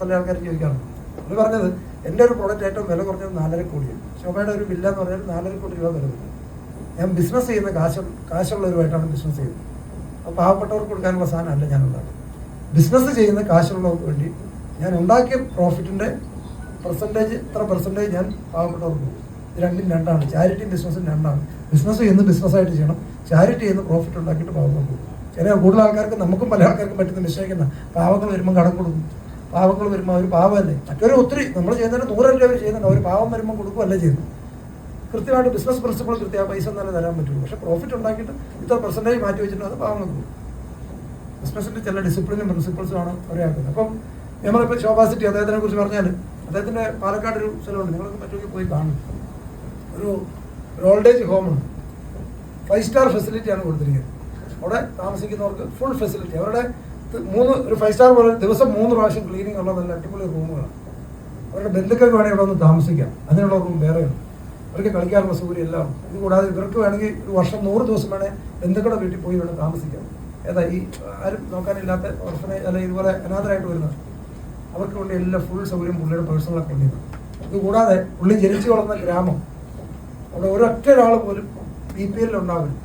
പല ആൾക്കാരും ചോദിക്കാറുണ്ട്. അവർ പറഞ്ഞത് എന്റെ ഒരു പ്രോഡക്റ്റ് ഏറ്റവും വില കുറഞ്ഞത് നാലര കോടിയാണ് ശോഭയുടെ ഒരു ബില്ല എന്ന് പറഞ്ഞാൽ നാലര കോടി രൂപ വില വരും. ഞാൻ ബിസിനസ് ചെയ്യുന്ന കാശ് കാശുള്ളവരുമായിട്ടാണ് ബിസിനസ് ചെയ്യുന്നത്. അപ്പോൾ പാവപ്പെട്ടവർക്ക് കൊടുക്കാനുള്ള സാധനമല്ല ഞാൻ ഉണ്ടാക്കുന്നത് ബിസിനസ് ചെയ്യുന്ന കാശുള്ളവർക്ക് വേണ്ടി ഞാൻ ഉണ്ടാക്കിയ പ്രോഫിറ്റിന്റെ പെർസെന്റേജ് ഇത്ര പെർസെന്റേജ് ഞാൻ പാവപ്പെട്ടവർക്ക് കൊടുക്കും. രണ്ടും രണ്ടാണ്. ചാരിറ്റിയും ബിസിനസ്സും രണ്ടാണ്. ബിസിനസ് ചെയ്യുന്ന ബിസിനസ്സായിട്ട് ചെയ്യണം. ചാരിറ്റി ചെയ്യുന്ന പ്രോഫിറ്റ് ഉണ്ടാക്കിയിട്ട് പാവങ്ങൾക്ക് കൊടുക്കും. ചില കൂടുതൽ ആൾക്കാർക്ക് നമുക്കും പല ആൾക്കാർക്കും പറ്റുന്ന മിസ്റ്റേക്കുന്ന പാവങ്ങൾ വരുമ്പോൾ കടം കൊടുക്കും. പാവങ്ങൾ വരുമ്പോൾ അവർ പാവമല്ലേ? മറ്റൊരു ഒത്തിരി നമ്മൾ ചെയ്യുന്നതിന് നൂറല്ല അവർ ചെയ്യുന്നുണ്ട് അവർ പാവം വരുമ്പോൾ കൊടുക്കുകയല്ല ചെയ്യുന്നത്. കൃത്യമായിട്ട് ബിസിനസ് പ്രിൻസിപ്പിൾ കൃത്യ പൈസ തന്നെ തരാൻ പറ്റുള്ളൂ. പക്ഷേ പ്രോഫിറ്റ് ഉണ്ടാക്കിയിട്ട് ഇത്ര പെർസെന്റേജ് മാറ്റി വെച്ചിട്ട് അത് പാവങ്ങൾക്ക് കൊടുക്കും ബിസിനസ്സിന്റെ ചില ഡിസിപ്ലിനും പ്രിൻസിപ്പിൾസും ആണ് അവരെയാക്കുന്നത് അപ്പം നമ്മളിപ്പോൾ ശോഭാ സിറ്റി അദ്ദേഹത്തിനെ കുറിച്ച് പറഞ്ഞാൽ അദ്ദേഹത്തിന്റെ പാലക്കാട് ഒരു സ്ഥലമുണ്ട്. നിങ്ങളൊക്കെ മറ്റൊക്കെ പോയി കാണും ഒരു ഒരു ഓൾഡ് ഏജ് ഹോമുണ്ട് ഫൈവ് സ്റ്റാർ ഫെസിലിറ്റിയാണ് കൊടുത്തിരിക്കുന്നത്. അവിടെ താമസിക്കുന്നവർക്ക് ഫുൾ ഫെസിലിറ്റി അവരുടെ മൂന്ന് ഒരു ഫൈവ് സ്റ്റാർ പോലെ ദിവസം മൂന്ന് പ്രാവശ്യം ക്ലീനിങ് ഉള്ള നല്ല അടിപൊളി റൂമുകളാണ് അവരുടെ ബന്ധുക്കൾക്ക് വേണമെങ്കിൽ ഇവിടെ ഒന്ന് താമസിക്കാം. അതിനുള്ള റൂം വേറെയുണ്ട് അവർക്ക് കളിക്കാനുള്ള സൗകര്യം എല്ലാം. ഇത് കൂടാതെ ഇവർക്ക് വേണമെങ്കിൽ ഒരു വർഷം നൂറ് ദിവസം വേണേൽ ബന്ധുക്കളുടെ വീട്ടിൽ പോയി വേണം താമസിക്കാം. ഏതാ ഈ ആരും നോക്കാനില്ലാത്ത ഓർഫനേജ് അല്ല ഇതുപോലെ അനാഥരായിട്ട് വരുന്നത് അവർക്ക് വേണ്ടി എല്ലാ ഫുൾ സൗകര്യം പുള്ളിയുടെ പേഴ്സണലൊക്കെ കൊണ്ടിരുന്നു ഇത് കൂടാതെ പുള്ളി ജനിച്ചു വളർന്ന ഗ്രാമം. അവിടെ ഒരൊറ്റ ഒരാൾ പോലും ബി പി എല്ലിൽ ഉണ്ടാവില്ല.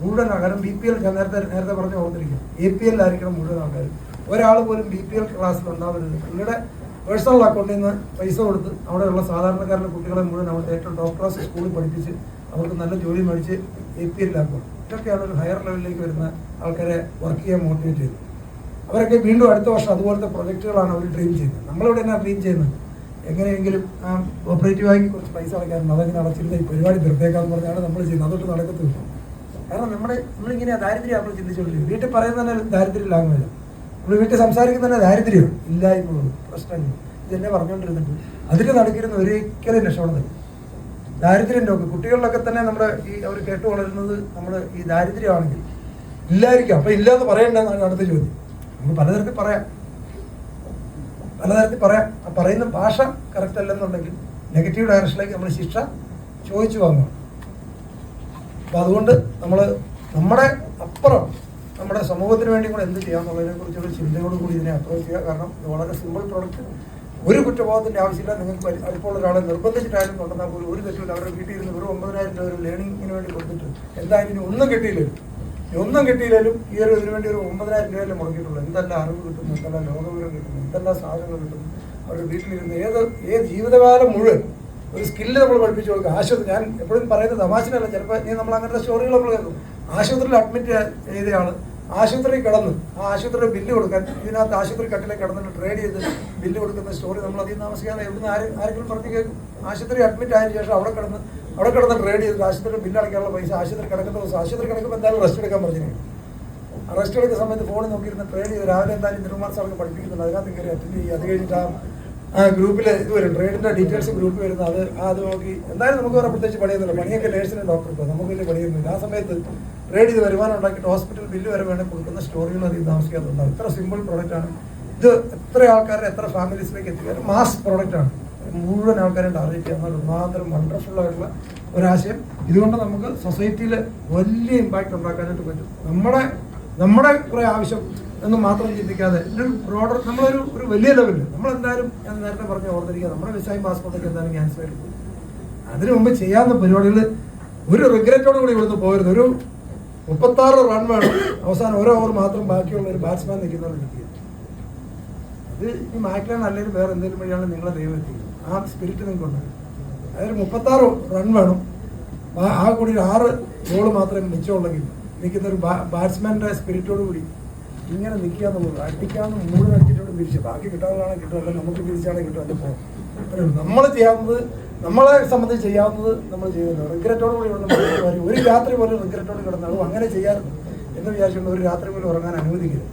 മുഴുവൻ നഗരം ബി പി എൽ നേരത്തെ നേരത്തെ പറഞ്ഞ് ഓർത്തിരിക്കും. എ പി എല്ലായിരിക്കണം മുഴുവൻ ആൾക്കാർ ഒരാൾ പോലും ബി പി എൽ ക്ലാസ്സിൽ ഉണ്ടാവരുത്. നിങ്ങളുടെ പേഴ്സണൽ അക്കൗണ്ടിൽ നിന്ന് പൈസ കൊടുത്ത് അവിടെയുള്ള സാധാരണക്കാരുടെ കുട്ടികളെ മുഴുവൻ അവിടുത്തെ ഏറ്റവും ടോപ്പ് ക്ലാസ് സ്കൂളിൽ പഠിപ്പിച്ച് അവർക്ക് നല്ല ജോലി മേടിച്ച് എ പി എല്ലാക്കും ഇതൊക്കെയാണ് ഒരു ഹയർ ലെവലിലേക്ക് വരുന്ന ആൾക്കാരെ വർക്ക് ചെയ്യാൻ മോട്ടിവേറ്റ് ചെയ്തത് അവരൊക്കെ വീണ്ടും അടുത്ത വർഷം അതുപോലത്തെ പ്രൊജക്റ്റുകളാണ് അവർ ഡ്രീം ചെയ്യുന്നത്. നമ്മളിവിടെ എന്നാ ഡ്രീം ചെയ്യുന്നത്? എങ്ങനെയെങ്കിലും ആ കോപ്പറേറ്റീവ് ബാങ്കിൽ കുറച്ച് പൈസ അടയ്ക്കാറുണ്ട് അതങ്ങനെ അടച്ചിരുന്ന ഈ പരിപാടി നിർത്തേക്കാന്ന് പറഞ്ഞാണ് നമ്മൾ ചെയ്യുന്നത്. അതൊട്ട് നടക്കത്തില്ല. കാരണം നമ്മുടെ നമ്മളിങ്ങനെ ദാരിദ്ര്യം നമ്മൾ ചിന്തിച്ചുകൊണ്ടിരിക്കും. വീട്ടിൽ പറയുന്ന തന്നെ ദാരിദ്ര്യം ലാംഗ്വേജ് നമ്മൾ വീട്ടിൽ സംസാരിക്കുന്ന തന്നെ ദാരിദ്ര്യം ഇല്ല എന്നുള്ളത് ഇത് ഇതെന്നെ പറഞ്ഞുകൊണ്ടിരുന്നിട്ട് അതിന് നടക്കിരുന്ന ഒരിക്കലും രക്ഷപ്പെടുന്നില്ല ദാരിദ്ര്യം ഒക്കെ കുട്ടികളിലൊക്കെ തന്നെ നമ്മുടെ ഈ അവർ കേട്ടു വളരുന്നത് നമ്മൾ ഈ ദാരിദ്ര്യമാണെങ്കിൽ ഇല്ലായിരിക്കും. അപ്പം ഇല്ല എന്ന് പറയണ്ടെന്നാണ് അടുത്ത ചോദ്യം. നമ്മൾ പലതരത്തിൽ പറയാം. പലതരത്തിൽ പറയാം. പറയുന്ന ഭാഷ കറക്റ്റ് അല്ലെന്നുണ്ടെങ്കിൽ നെഗറ്റീവ് ഡയറക്ഷനിലേക്ക് നമ്മൾ ശിക്ഷ ചോദിച്ചു വാങ്ങണം അപ്പം അതുകൊണ്ട് നമ്മൾ നമ്മുടെ അപ്പുറം നമ്മുടെ സമൂഹത്തിന് വേണ്ടി കൂടെ എന്ത് ചെയ്യാമെന്നുള്ളതിനെ കുറിച്ചുള്ള ചിന്തയോട് കൂടി ഇതിനെ അപ്രോച്ച് ചെയ്യുക. കാരണം ഇത് വളരെ സിമ്പിൾ പ്രോഡക്റ്റ് ഒരു കുറ്റബോധത്തിന്റെ ആവശ്യമില്ല. നിങ്ങൾക്ക് അടുപ്പുള്ള ഒരാളെ നിർബന്ധിച്ചിട്ടായാലും കൊണ്ടുവന്നാൽ പോലും ഒരു തെറ്റില്ല അവരുടെ വീട്ടിൽ ഇരുന്ന് ഒരു ഒമ്പതിനായിരം രൂപ ഒരു ലേണിങ്ങിന് വേണ്ടി കൊടുത്തിട്ട് എന്തായാലും ഇനി ഒന്നും കിട്ടിയില്ലല്ലോ. ഒന്നും കിട്ടിയില്ലെങ്കിലും ഈ ഒരു ഇതിനു വേണ്ടി ഒരു ഒമ്പതിനായിരം രൂപയല്ലേ മുടക്കിയിട്ടുള്ളൂ. എന്തെല്ലാം അറിവ് കിട്ടുന്നു? എന്തെല്ലാം ലോകവിവരം കിട്ടുന്നു? എന്തെല്ലാം സാധനങ്ങൾ കിട്ടുന്നു? അവരുടെ വീട്ടിലിരുന്ന് ഏത് ഏത് ജീവിതകാലം മുഴുവൻ ഒരു സ്കില്ല് നമ്മൾ പഠിപ്പിച്ചു കൊടുക്കുക. ആശുപത്രി ഞാൻ എപ്പോഴും പറയുന്നത് തമാശനല്ല. ചിലപ്പോൾ നീ നമ്മൾ അങ്ങനത്തെ സ്റ്റോറികൾ നമ്മൾ കേൾക്കും. ആശുപത്രിയിൽ അഡ്മിറ്റ് ചെയ്തയാണ് ആശുപത്രി കിടന്ന്. ആ ആശുപത്രിയുടെ ബില്ല് കൊടുക്കാൻ ഇതിനകത്ത് ആശുപത്രി കട്ടിലേക്ക് കിടന്നിട്ട് ട്രേഡ് ചെയ്ത് ബില്ല് കൊടുക്കുന്ന സ്റ്റോറി നമ്മൾ അധികം താമസിക്കാതെ എവിടുന്ന് ആരും ആരെങ്കിലും പറഞ്ഞു കേൾക്കും. ആശുപത്രി അഡ്മിറ്റ് ആയതിനു ശേഷം അവിടെ കിടന്ന് അവിടെ കിടന്ന് ട്രേഡ് ചെയ്ത് ആശുപത്രി ബില്ല് അടയ്ക്കാനുള്ള പൈസ ആശുപത്രി കിടക്കുന്ന ദിവസം ആശുപത്രി കിടക്കുമ്പോൾ എന്തായാലും റെസ്റ്റ് എടുക്കാൻ പറഞ്ഞിരിക്കും. റെസ്റ്റ് എടുക്കുന്ന സമയത്ത് ഫോണിൽ നോക്കിയിരുന്ന ട്രേഡ് ചെയ്ത് രാവിലെ എന്തായാലും നിർമ്മാണ സ്ഥലം പഠിപ്പിക്കുന്നുണ്ട്. അതിനകത്ത് കയറി അറ്റൻഡ് ചെയ്യുക. അത് കഴിഞ്ഞിട്ട് ആ ആ ഗ്രൂപ്പിൽ ഇത് വരും. ട്രേഡിന്റെ ഡീറ്റെയിൽസ് ഗ്രൂപ്പ് വരുന്നത് അത് അത് നോക്കി. എന്തായാലും നമുക്ക് വേറെ പ്രത്യേകിച്ച് പണിയൊന്നുമില്ല. പണിയൊക്കെ നേഴ്സിനും ഡോക്ടർക്ക് നമുക്ക് വലിയ പണിയൊന്നുമില്ല. ആ സമയത്ത് ട്രേഡ് ചെയ്ത് വരുമാനം ഉണ്ടാക്കിയിട്ട് ഹോസ്പിറ്റൽ ബില്ല് വരെ വേണമെങ്കിൽ കൊടുക്കുന്ന സ്റ്റോറികൾ അധികം താമസിക്കാത്തതുണ്ടാവും ഇത്ര സിമ്പിൾ പ്രോഡക്റ്റ് ആണ്. ഇത് എത്ര ആൾക്കാരെ എത്ര ഫാമിലീസിലേക്ക് എത്തിക്കാൻ മാസ് പ്രോഡക്റ്റ് ആണ്. മുഴുവൻ ആൾക്കാരെ ടാർഗറ്റ് ചെയ്യുന്ന ഒന്നാന്തരം വണ്ടർഫുൾ ആയിട്ടുള്ള ഒരാശയം. ഇതുകൊണ്ട് നമുക്ക് സൊസൈറ്റിയിൽ വലിയ ഇമ്പാക്റ്റ് ഉണ്ടാക്കാനായിട്ട് പറ്റും. നമ്മുടെ നമ്മുടെ കുറേ ആവശ്യം എന്ന് മാത്രം ചിന്തിക്കാതെ ബ്രോഡർ നമ്മളൊരു ഒരു വലിയ ലെവലിൽ നമ്മൾ എന്തായാലും ഞാൻ നേരത്തെ പറഞ്ഞ ഓർത്തിരിക്കുക നമ്മുടെ വിസയും പാസ്പോർട്ടൊക്കെ എന്തായാലും ക്യാൻസൽ ആയിട്ട് അതിനു മുമ്പ് ചെയ്യാവുന്ന പരിപാടികൾ ഒരു റിഗ്രറ്റോട് കൂടി ഇവിടുന്ന് പോകരുത്. ഒരു മുപ്പത്താറ് റൺ വേണം. അവസാനം ഓരോ ഓവർ മാത്രം ബാക്കിയുള്ള ഒരു ബാറ്റ്സ്മാൻ നിൽക്കുന്നവർ നിൽക്കുക അത് ഈ മാക്ലാൻ അല്ലെങ്കിൽ വേറെ എന്തെങ്കിലും വഴിയാണ് നിങ്ങളെ ദൈവം എത്തിക്കുന്നത്. ആ സ്പിരിറ്റ് നിങ്ങൾക്കുണ്ട്. അതായത് മുപ്പത്താറ് റൺ വേണം. ആ- കൂടി ആറ് ബോൾ മാത്രമേ മിച്ചമുള്ളെങ്കിൽ നിൽക്കുന്ന ഒരു ബാറ്റ്സ്മാന്റെ സ്പിരിറ്റോട് കൂടി ഇങ്ങനെ നിൽക്കുക എന്നുള്ളത് മൂന്ന് അടിച്ചിട്ടോട് തിരിച്ച്. ബാക്കി കിട്ടാവുന്നതാണ് കിട്ടുമല്ല നമുക്ക് തിരിച്ചാണ് കിട്ടുക എന്റെ പോകും നമ്മൾ ചെയ്യാവുന്നത് നമ്മളെ സംബന്ധിച്ച് ചെയ്യാവുന്നത് നമ്മൾ ചെയ്യുന്നത്. റിഗ്രറ്റോട് കൂടി ഒരു രാത്രി പോലും റിഗ്രറ്റോട് കിടന്നാലും അങ്ങനെ ചെയ്യാറുണ്ട് എന്ന് വിചാരിച്ചുകൊണ്ട് ഒരു രാത്രി പോലും ഉറങ്ങാൻ അനുവദിക്കരുത്.